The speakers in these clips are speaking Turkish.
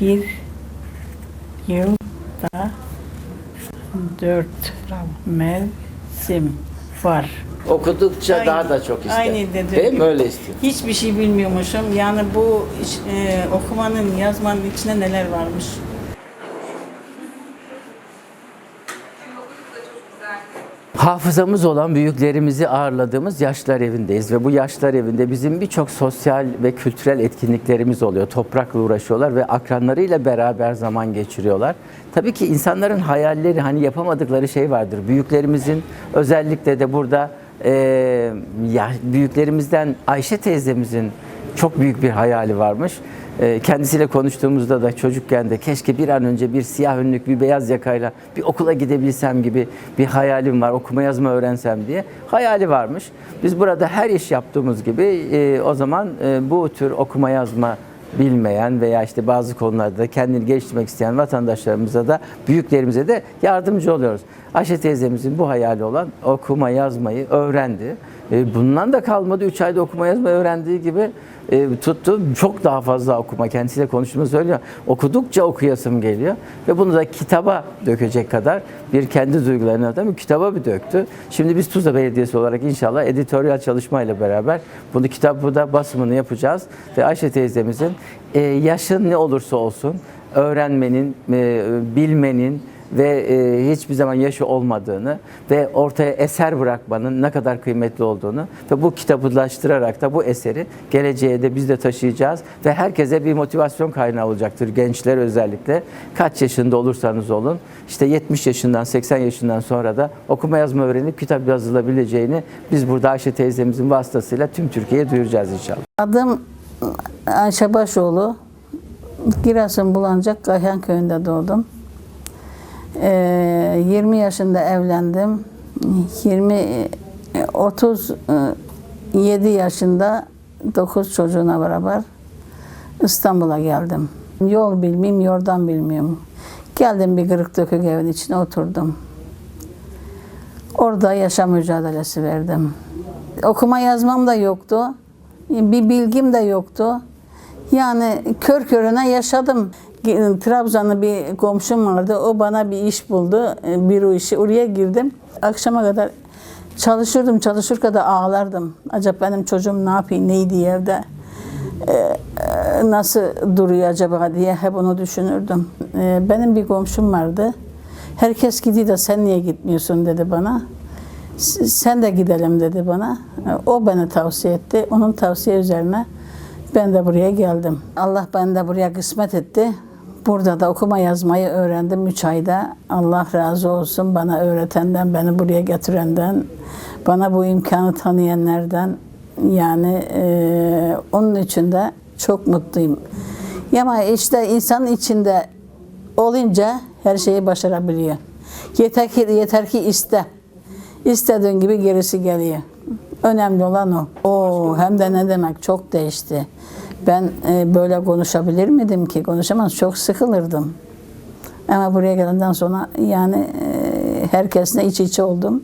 bir yılda dört mevsim var. Okudukça Aynı- daha da çok ister. aynı dediğim Değil mi? Öyle istiyor. Hiçbir şey bilmiyormuşum. Yani bu e, okumanın, yazmanın içinde neler varmış. Hafızamız olan büyüklerimizi ağırladığımız yaşlar evindeyiz ve bu yaşlar evinde bizim birçok sosyal ve kültürel etkinliklerimiz oluyor. Toprakla uğraşıyorlar ve akranlarıyla beraber zaman geçiriyorlar. Tabii ki insanların hayalleri hani yapamadıkları şey vardır. Büyüklerimizin özellikle de burada e, ya büyüklerimizden Ayşe teyzemizin çok büyük bir hayali varmış. Ee, Kendisiyle konuştuğumuzda da çocukken de keşke bir an önce bir siyah önlük, bir beyaz yakayla bir okula gidebilsem gibi bir hayalim var. Okuma yazma öğrensem diye hayali varmış. Biz burada her iş yaptığımız gibi e, o zaman e, bu tür okuma yazma bilmeyen veya işte bazı konularda kendini geliştirmek isteyen vatandaşlarımıza da büyüklerimize de yardımcı oluyoruz. Ayşe teyzemizin bu hayali olan okuma yazmayı öğrendi. E, Bundan da kalmadı. 3 ayda okuma yazma öğrendiği gibi e, tuttu. Çok daha fazla okuma. Kendisiyle konuştuğumu söylüyor. Okudukça okuyasım geliyor. Ve bunu da kitaba dökecek kadar bir kendi duygularını da bir kitaba bir döktü. Şimdi biz Tuzla Belediyesi olarak inşallah editoryal çalışmayla beraber bunu kitabı da basımını yapacağız. Ve Ayşe teyzemizin e, yaşın ne olursa olsun öğrenmenin, e, bilmenin, ve e, hiçbir zaman yaşı olmadığını ve ortaya eser bırakmanın ne kadar kıymetli olduğunu ve bu kitabılaştırarak da bu eseri geleceğe de biz de taşıyacağız ve herkese bir motivasyon kaynağı olacaktır gençler özellikle. Kaç yaşında olursanız olun işte 70 yaşından 80 yaşından sonra da okuma yazma öğrenip kitap yazılabileceğini biz burada Ayşe teyzemizin vasıtasıyla tüm Türkiye'ye duyuracağız inşallah. Adım Ayşe Başoğlu. Giresun Bulancak Kayhan köyünde doğdum. Ee, 20 yaşında evlendim. 20 e, 37 yaşında 9 çocuğuna beraber İstanbul'a geldim. Yol bilmeyeyim, yordan bilmiyorum. Geldim bir kırık dökük evin içine oturdum. Orada yaşam mücadelesi verdim. Okuma yazmam da yoktu. Bir bilgim de yoktu. Yani kör körüne yaşadım. Trabzon'da bir komşum vardı. O bana bir iş buldu. Bir o işi. Oraya girdim. Akşama kadar çalışırdım. Çalışır kadar ağlardım. Acaba benim çocuğum ne yapıyor, neydi evde? Ee, nasıl duruyor acaba diye hep onu düşünürdüm. Benim bir komşum vardı. Herkes gidiyor da sen niye gitmiyorsun dedi bana. Sen de gidelim dedi bana. O beni tavsiye etti. Onun tavsiye üzerine ben de buraya geldim. Allah beni de buraya kısmet etti. Burada da okuma yazmayı öğrendim 3 ayda. Allah razı olsun bana öğretenden, beni buraya getirenden, bana bu imkanı tanıyanlardan. Yani eee, onun için de çok mutluyum. Ama işte insanın içinde olunca her şeyi başarabiliyor. Yeter ki, yeter ki iste. İstediğin gibi gerisi geliyor. Önemli olan o. Oo, hem de ne demek çok değişti. Ben e, böyle konuşabilir miydim ki? Konuşamaz. Çok sıkılırdım. Ama buraya gelenden sonra yani e, herkesle iç içe oldum.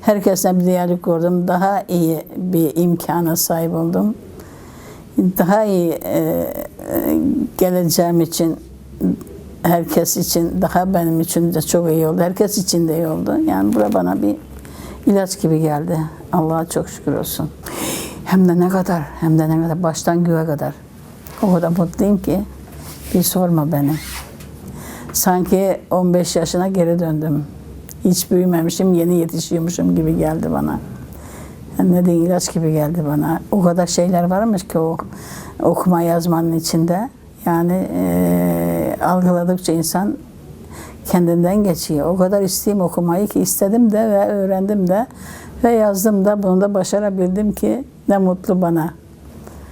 Herkesle bir diyalog kurdum. Daha iyi bir imkana sahip oldum. Daha iyi e, e, geleceğim için herkes için daha benim için de çok iyi oldu. Herkes için de iyi oldu. Yani bura bana bir ilaç gibi geldi. Allah'a çok şükür olsun. Hem de ne kadar, hem de ne kadar baştan göğe kadar. O kadar mutluyum ki bir sorma beni. Sanki 15 yaşına geri döndüm. Hiç büyümemişim, yeni yetişiyormuşum gibi geldi bana. Yani ne diyeyim ilaç gibi geldi bana. O kadar şeyler varmış ki o okuma yazmanın içinde. Yani eee, algıladıkça insan kendinden geçiyor. O kadar isteyeyim okumayı ki istedim de ve öğrendim de ve yazdım da bunu da başarabildim ki ne mutlu bana.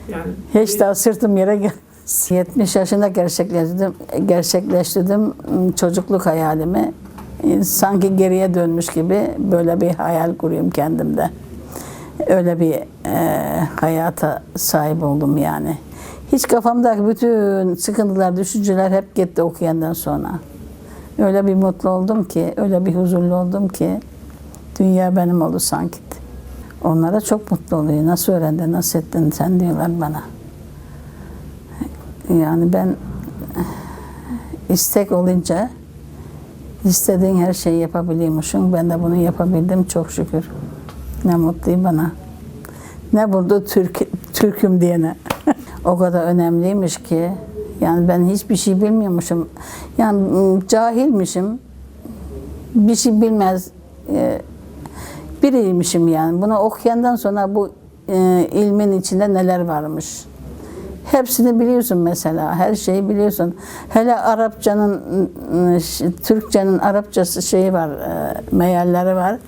Yani Hiç daha sırtım yere gelmez. 70 yaşında gerçekleştirdim, gerçekleştirdim çocukluk hayalimi. Sanki geriye dönmüş gibi böyle bir hayal kuruyorum kendimde. Öyle bir e, hayata sahip oldum yani. Hiç kafamdaki bütün sıkıntılar, düşünceler hep gitti okuyandan sonra. Öyle bir mutlu oldum ki, öyle bir huzurlu oldum ki dünya benim oldu sanki. Onlara çok mutlu oluyor. Nasıl öğrendin, nasıl ettin sen diyorlar bana. Yani ben istek olunca istediğin her şeyi yapabiliyormuşsun. Ben de bunu yapabildim çok şükür. Ne mutlu bana. Ne burada Türk, Türk'üm diyene. o kadar önemliymiş ki. Yani ben hiçbir şey bilmiyormuşum. Yani cahilmişim. Bir şey bilmez e, biriymişim yani. Bunu okuyandan sonra bu e, ilmin içinde neler varmış. Hepsini biliyorsun mesela. Her şeyi biliyorsun. Hele Arapçanın, ş- Türkçenin Arapçası şeyi var, e, mealleri var.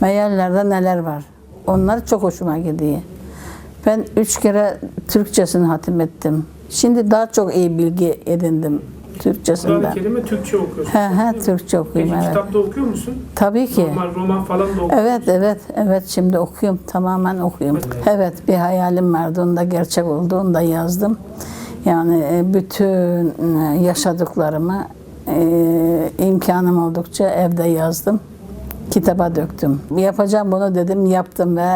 Meallerde neler var. Onlar çok hoşuma gidiyor. Ben üç kere Türkçesini hatim ettim. Şimdi daha çok iyi bilgi edindim Kur'an-ı Türkçesinden. Kerim'i Türkçe okuyorsun. He he Türkçe Peki okuyayım evet. kitapta okuyor musun? Tabii ki. Normal roman falan da okuyor Evet, evet, evet. Şimdi okuyorum, tamamen okuyorum. Evet, bir hayalim vardı, onu da gerçek oldu, onu da yazdım. Yani e, bütün e, yaşadıklarımı e, imkanım oldukça evde yazdım. Kitaba döktüm. Yapacağım bunu dedim, yaptım ve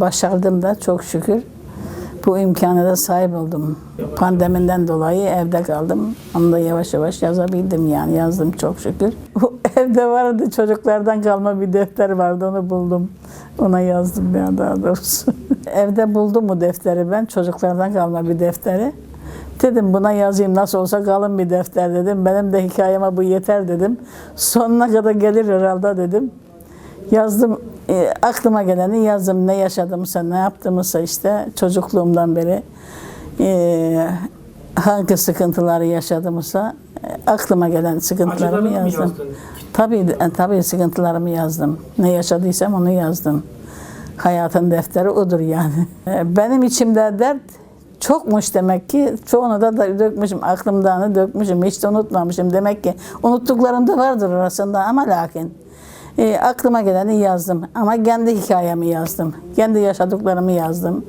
başardım da çok şükür. Bu imkana da sahip oldum. Pandemiden dolayı evde kaldım. Onu da yavaş yavaş yazabildim yani. Yazdım çok şükür. Bu evde vardı çocuklardan kalma bir defter vardı onu buldum. Ona yazdım ya daha doğrusu. evde buldum bu defteri ben. Çocuklardan kalma bir defteri. Dedim buna yazayım nasıl olsa kalın bir defter dedim. Benim de hikayeme bu yeter dedim. Sonuna kadar gelir herhalde dedim. Yazdım, e, aklıma geleni yazdım. Ne yaşadımsa, ne yaptığımsa işte çocukluğumdan beri e, hangi sıkıntıları yaşadımsa e, aklıma gelen sıkıntılarımı Acılarını mı yazdım. yazdın? Tabii, e, tabii sıkıntılarımı yazdım. Ne yaşadıysam onu yazdım. Hayatın defteri odur yani. E, Benim içimde dert çokmuş demek ki. Çoğunu da, da dökmüşüm, aklımdan dökmüşüm. Hiç de unutmamışım. Demek ki unuttuklarım da vardır arasında ama lakin. E, aklıma geleni yazdım. Ama kendi hikayemi yazdım. Kendi yaşadıklarımı yazdım.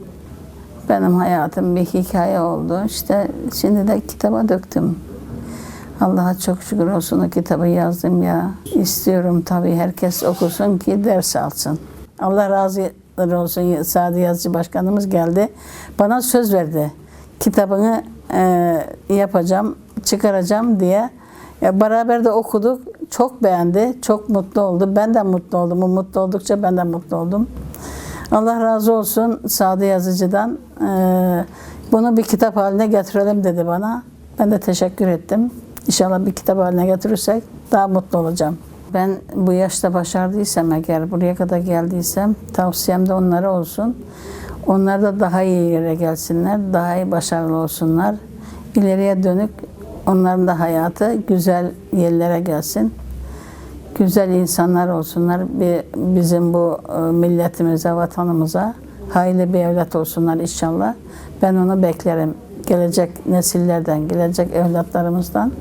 Benim hayatım bir hikaye oldu. İşte şimdi de kitaba döktüm. Allah'a çok şükür olsun o kitabı yazdım ya. İstiyorum tabii herkes okusun ki ders alsın. Allah razı olsun Sadi Yazıcı Başkanımız geldi. Bana söz verdi. Kitabını e, yapacağım, çıkaracağım diye. Ya beraber de okuduk. Çok beğendi, çok mutlu oldu. Ben de mutlu oldum. O mutlu oldukça ben de mutlu oldum. Allah razı olsun Sadi Yazıcı'dan. Ee, bunu bir kitap haline getirelim dedi bana. Ben de teşekkür ettim. İnşallah bir kitap haline getirirsek daha mutlu olacağım. Ben bu yaşta başardıysam eğer buraya kadar geldiysem tavsiyem de onlara olsun. Onlar da daha iyi yere gelsinler, daha iyi başarılı olsunlar. İleriye dönük onların da hayatı güzel yerlere gelsin güzel insanlar olsunlar. Bizim bu e, milletimize, vatanımıza hayırlı bir evlat olsunlar inşallah. Ben onu beklerim. Gelecek nesillerden, gelecek evlatlarımızdan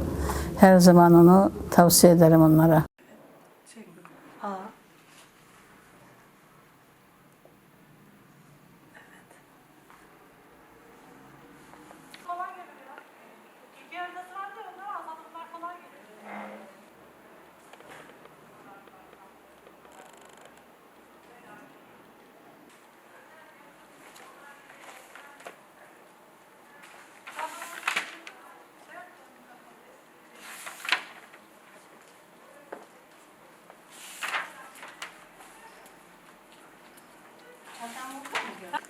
her zaman onu tavsiye ederim onlara. 我打我看看